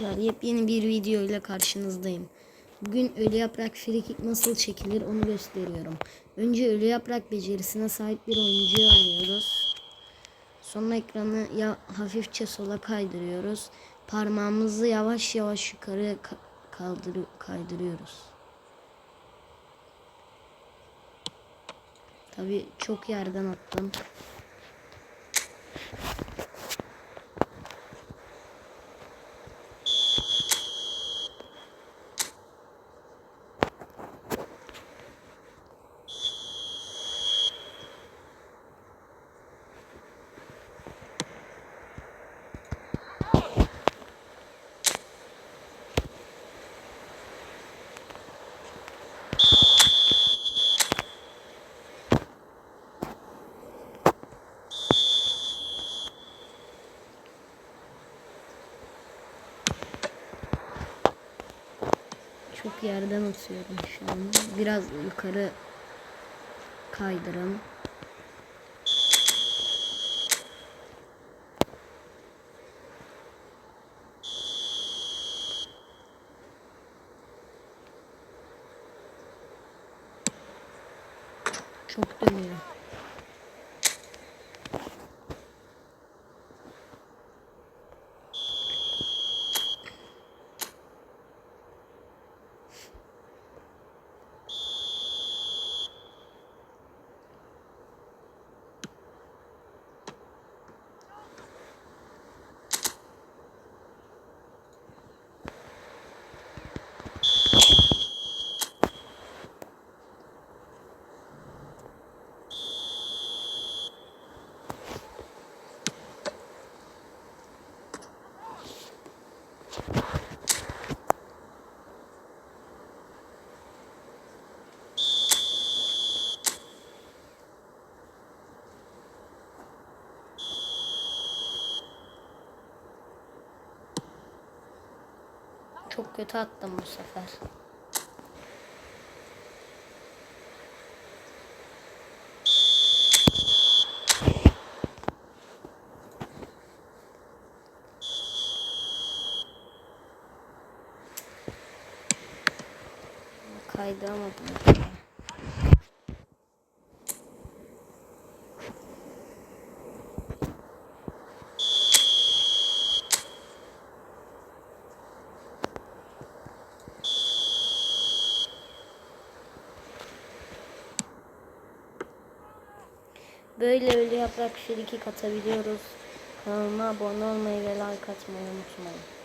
Arkadaşlar yepyeni bir video ile karşınızdayım. Bugün ölü yaprak frikik nasıl çekilir onu gösteriyorum. Önce ölü yaprak becerisine sahip bir oyuncuyu arıyoruz. Sonra ekranı ya hafifçe sola kaydırıyoruz. Parmağımızı yavaş yavaş yukarı ka- kaldır kaydırıyoruz. Tabi çok yerden attım. Çok yerden atıyorum şu an. Biraz yukarı kaydırın. Çok dönüyor. Çok kötü attım bu sefer. Kaydıramadım. Böyle öyle yaprak frikik atabiliyoruz. Kanalıma abone olmayı ve like atmayı unutmayın.